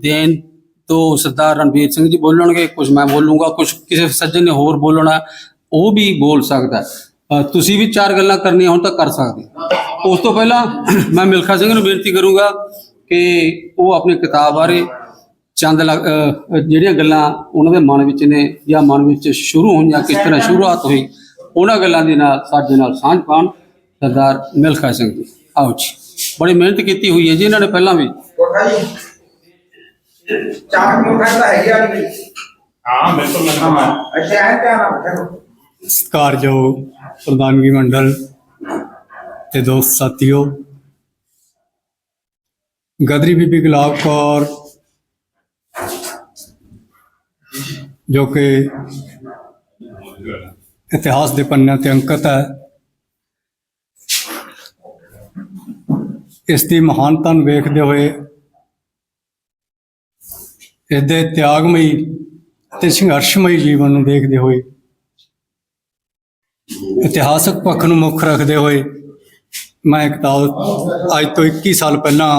ਦੇਣ ਤੋਂ ਸਰਦਾਰ ਰਣਵੀਰ ਸਿੰਘ ਜੀ ਬੋਲਣਗੇ ਕੁਝ ਮੈਂ ਬੋਲੂੰਗਾ ਕੁਝ ਕਿਸੇ ਸੱਜਣ ਨੇ ਹੋਰ ਬੋਲਣਾ ਉਹ ਵੀ ਬੋਲ ਸਕਦਾ ਤੁਸੀਂ ਵੀ ਚਾਰ ਗੱਲਾਂ ਕਰਨੀਆਂ ਹੁਣ ਤਾਂ ਕਰ ਸਕਦੇ। ਉਸ ਤੋਂ ਪਹਿਲਾਂ ਮੈਂ ਮਿਲਖਾ ਸਿੰਘ ਨੂੰ ਬੇਨਤੀ ਕਰੂੰਗਾ ਕਿ ਉਹ ਆਪਣੀ ਕਿਤਾਬ ਬਾਰੇ ਚੰਦ ਜਿਹੜੀਆਂ ਗੱਲਾਂ ਉਹਨਾਂ ਦੇ ਮਨ ਵਿੱਚ ਨੇ ਜਾਂ ਮਨ ਵਿੱਚ ਸ਼ੁਰੂ ਹੋਈਆਂ ਕਿਸ ਤਰ੍ਹਾਂ ਸ਼ੁਰੂਆਤ ਹੋਈ ਉਹਨਾਂ ਗੱਲਾਂ ਦੇ ਨਾਲ ਸਾਡੇ ਨਾਲ ਸਾਂਝ ਪਾਉਣ ਸਰਦਾਰ ਮਿਲਖਾ ਸਿੰਘ ਜੀ। ਆਓ ਜੀ। ਬੜੀ ਮਿਹਨਤ ਕੀਤੀ ਹੋਈ ਹੈ ਜੀ ਇਹਨਾਂ ਨੇ ਪਹਿਲਾਂ ਵੀ। ਚਾਰ ਕੋਠਾ ਤਾਂ ਹੈਗਾ ਨਹੀਂ। ਹਾਂ ਬਿਲਕੁਲ ਮੈਂ ਹਾਂ ਅੱਛਾ ਹੈ ਕਿਆ ਨਾ ਬੈਠੋ। ਸਤਿਕਾਰਯੋਗ ਪ੍ਰਧਾਨਗੀ ਮੰਡਲ ਤੇ ਦੋਸਤ ਸਾਥੀਓ ਗਦਰੀ ਬੀਬੀ ਗੁਲਾਬ ਕੌਰ ਜੋ ਕਿ ਇਤਿਹਾਸ ਦੇ ਪੰਨਿਆਂ ਤੇ ਅੰਕਿਤ ਹੈ ਇਸ ਦੀ ਮਹਾਨਤਾ ਨੂੰ ਵੇਖਦੇ ਹੋਏ ਇਸ ਦੇ ਤਿਆਗਮਈ ਤੇ ਸੰਘਰਸ਼ਮਈ ਜੀਵਨ ਨੂੰ ਦੇਖਦੇ ਹੋਏ। ਇਤਿਹਾਸਕ ਪੱਖ ਨੂੰ ਮੁੱਖ ਰੱਖਦੇ ਹੋਏ ਮੈਂ ਇਹ ਕਿਤਾਬ ਅੱਜ ਤੋਂ 21 ਸਾਲ ਪਹਿਲਾਂ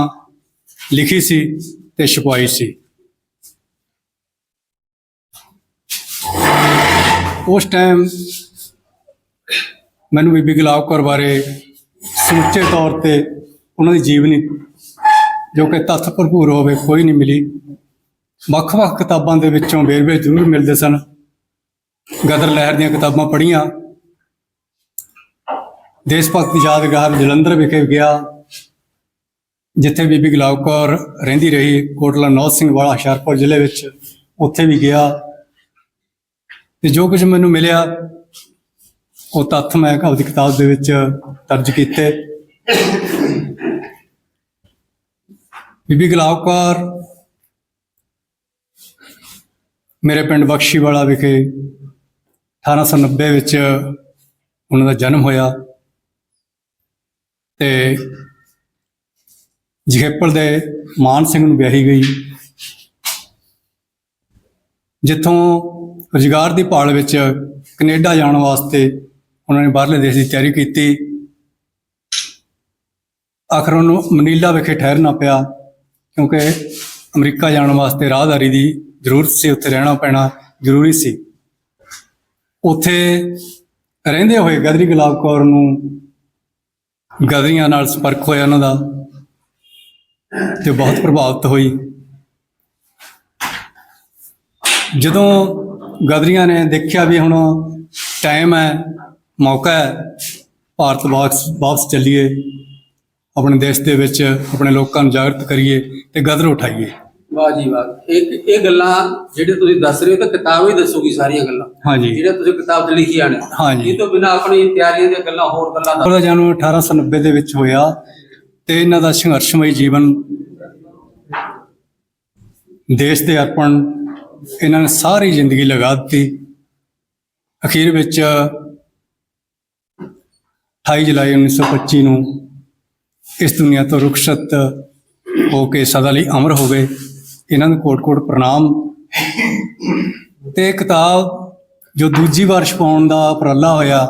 ਲਿਖੀ ਸੀ ਤੇ ਛਪਾਈ ਸੀ। ਉਸ ਟਾਈਮ ਮੈਨੂੰ ਬੀਬੀ ਗੁਲਾਬ ਕੌਰ ਬਾਰੇ ਸਮੁੱਚੇ ਤੌਰ ਤੇ ਉਹਨਾਂ ਦੀ ਜੀਵਨੀ ਜੋ ਕਿ ਤੱਥ ਭਰਪੂਰ ਹੋਵੇ ਕੋਈ ਨਹੀਂ ਮਿਲੀ। ਵੱਖ-ਵੱਖ ਕਿਤਾਬਾਂ ਦੇ ਵਿੱਚੋਂ ਵੇਰਵੇ ਜ਼ਰੂਰ ਮਿਲਦੇ ਸਨ। ਗਦਰ ਲਹਿਰ ਦੀਆਂ ਕਿਤਾਬਾਂ ਪੜ੍ਹੀਆਂ। ਦੇਸ਼ ਭਗਤ ਯਾਦਗਾਰ ਜਲੰਧਰ ਵਿਖੇ ਗਿਆ। ਜਿੱਥੇ ਬੀਬੀ ਗੁਲਾਬ ਕੌਰ ਰਹਿੰਦੀ ਰਹੀ, ਕੋਟਲਾ ਨੌਤ ਸਿੰਘ ਵਾਲਾ ਹੁਸ਼ਿਆਰਪੁਰ ਜ਼ਿਲ੍ਹੇ ਵਿੱਚ ਉੱਥੇ ਵੀ ਗਿਆ। ਤੇ ਜੋ ਕੁਝ ਮੈਨੂੰ ਮਿਲਿਆ, ਉਹ ਤੱਥ ਮੈਂ ਆਪਦੀ ਕਿਤਾਬ ਦੇ ਵਿੱਚ ਦਰਜ ਕੀਤੇ। ਬੀਬੀ ਗੁਲਾਬ ਕੌਰ ਮੇਰੇ ਪਿੰਡ ਬਖਸ਼ੀਵਾਲਾ ਵਿਖੇ 1890 ਵਿੱਚ ਉਹਨਾਂ ਦਾ ਜਨਮ ਹੋਇਆ ਤੇ ਜਖੇਪਲ ਦੇ ਮਾਨ ਸਿੰਘ ਨੂੰ ਵਿਆਹੀ ਗਈ। ਜਿੱਥੋਂ ਰੁਜ਼ਗਾਰ ਦੀ ਭਾਲ ਵਿੱਚ ਕੈਨੇਡਾ ਜਾਣ ਵਾਸਤੇ ਉਹਨਾਂ ਨੇ ਬਾਹਰਲੇ ਦੇਸ਼ ਦੀ ਤਿਆਰੀ ਕੀਤੀ। ਆਖਰ ਉਹਨੂੰ ਮਨੀਲਾ ਵਿਖੇ ਠਹਿਰਨਾ ਪਿਆ ਕਿਉਂਕਿ ਅਮਰੀਕਾ ਜਾਣ ਵਾਸਤੇ ਰਾਹਦਾਰੀ ਦੀ ਜ਼ਰੂਰਤ ਸੀ ਉੱਥੇ ਰਹਿਣਾ ਪੈਣਾ ਜ਼ਰੂਰੀ ਸੀ। ਉੱਥੇ ਰਹਿੰਦੇ ਹੋਏ ਗਦਰੀ ਗੁਲਾਬ ਕੌਰ ਨੂੰ ਗਦਰੀਆਂ ਨਾਲ ਸੰਪਰਕ ਹੋਇਆ ਉਹਨਾਂ ਦਾ ਤੇ ਬਹੁਤ ਪ੍ਰਭਾਵਿਤ ਹੋਈ। ਜਦੋਂ ਗਦਰੀਆਂ ਨੇ ਦੇਖਿਆ ਵੀ ਹੁਣ ਟਾਈਮ ਹੈ, ਮੌਕਾ ਹੈ, ਭਾਰਤ ਵਾਪਸ ਵਾਪਸ ਚੱਲੀਏ, ਆਪਣੇ ਦੇਸ਼ ਦੇ ਵਿੱਚ ਆਪਣੇ ਲੋਕਾਂ ਨੂੰ ਜਾਗਰਤ ਕਰੀਏ ਤੇ ਗਦਰ ਉਠਾਈਏ। ਵਾਹ ਜੀ ਵਾਹ। ਇਹ ਇਹ ਗੱਲਾਂ ਜਿਹੜੇ ਤੁਸੀਂ ਦੱਸ ਰਹੇ ਹੋ ਤਾਂ ਕਿਤਾਬ ਹੀ ਦੱਸੂਗੀ ਸਾਰੀਆਂ ਗੱਲਾਂ। ਹਾਂਜੀ। ਜਿਹੜੇ ਤੁਸੀਂ ਕਿਤਾਬ 'ਚ ਲਿਖੀਆਂ ਨੇ ਹਾਂਜੀ। ਇਹ ਤੋਂ ਬਿਨਾ ਆਪਣੀ ਤਿਆਰੀਆਂ ਦੀਆਂ ਗੱਲਾਂ ਹੋਰ ਗੱਲਾਂ ਦਾ ਜਨਮ 1890 ਦੇ ਵਿੱਚ ਹੋਇਆ ਤੇ ਇਹਨਾਂ ਦਾ ਸੰਘਰਸ਼ਮਈ ਜੀਵਨ ਦੇਸ਼ ਦੇ ਅਰਪਣ ਇਹਨਾਂ ਨੇ ਸਾਰੀ ਜ਼ਿੰਦਗੀ ਲਗਾ ਦਿੱਤੀ। ਅਖੀਰ ਵਿੱਚ 28 ਜੁਲਾਈ 1925 ਨੂੰ ਇਸ ਦੁਨੀਆ ਤੋਂ ਰੁਖਸਤ ਹੋ ਕੇ ਸਦਾ ਲਈ ਅਮਰ ਹੋ ਗਏ। ਇਹਨਾਂ ਨੂੰ ਕੋਟ-ਕੋਟ ਪ੍ਰਣਾਮ। ਤੇ ਕਿਤਾਬ ਜੋ ਦੂਜੀ ਵਾਰ ਛਪਾਉਣ ਦਾ ਉਪਰਾਲਾ ਹੋਇਆ,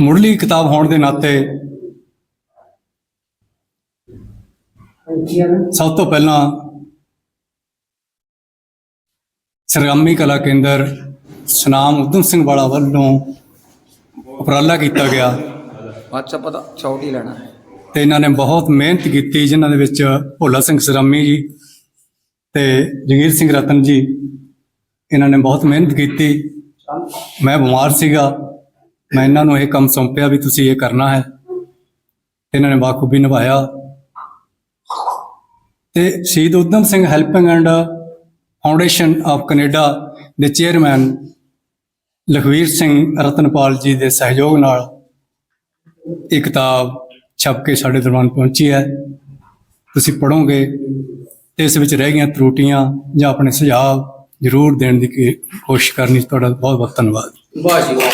ਮੁੱਢਲੀ ਕਿਤਾਬ ਹੋਣ ਦੇ ਨਾਤੇ ਸਭ ਤੋਂ ਪਹਿਲਾਂ ਸਰਗਾਮੀ ਕਲਾ ਕੇਂਦਰ ਸਨਾਮ ਉਦਮ ਸਿੰਘ ਵਾਲਾ ਵੱਲੋਂ ਉਪਰਾਲਾ ਕੀਤਾ ਗਿਆ। ਅੱਛਾ ਪਤਾ ਛੋਟੀ ਲੈਣਾ ਹੈ। ਤੇ ਇਹਨਾਂ ਨੇ ਬਹੁਤ ਮਿਹਨਤ ਕੀਤੀ ਜਿਨ੍ਹਾਂ ਦੇ ਵਿੱਚ ਭੋਲਾ ਸਿੰਘ ਸਰਾਮੀ ਜੀ ਤੇ ਜਗੀਰ ਸਿੰਘ ਰਤਨ ਜੀ। ਇਹਨਾਂ ਨੇ ਬਹੁਤ ਮਿਹਨਤ ਕੀਤੀ। ਮੈਂ ਬਿਮਾਰ ਸੀਗਾ। ਮੈਂ ਇਹਨਾਂ ਨੂੰ ਇਹ ਕੰਮ ਸੌਂਪਿਆ ਵੀ ਤੁਸੀਂ ਇਹ ਕਰਨਾ ਹੈ। ਇਹਨਾਂ ਨੇ ਬਾਖੂਬੀ ਨਿਭਾਇਆ। ਤੇ ਸ਼ਹੀਦ Udham Singh helping and foundation of Canada ਦੇ ਚੇਅਰਮੈਨ ਲਖਵੀਰ ਸਿੰਘ ਰਤਨਪਾਲ ਜੀ ਦੇ ਸਹਿਯੋਗ ਨਾਲ ਇਹ ਕਿਤਾਬ ਛਪ ਕੇ ਸਾਡੇ ਦਰਬਾਰ ਪਹੁੰਚੀ ਹੈ। ਤੁਸੀਂ ਪੜੋਗੇ ਤੇ ਇਸ ਵਿੱਚ ਰਹਿ ਗਈਆਂ ਤਰੁੱਟੀਆਂ ਜਾਂ ਆਪਣੇ ਸੁਝਾਅ ਜ਼ਰੂਰ ਦੇਣ ਦੀ ਕੀ- ਕੋਸ਼ਿਸ਼ ਕਰਨੀ। ਤੁਹਾਡਾ ਬਹੁਤ ਬਹੁਤ ਧੰਨਵਾਦ। ਵਾਹ ਜੀ ਵਾਹ।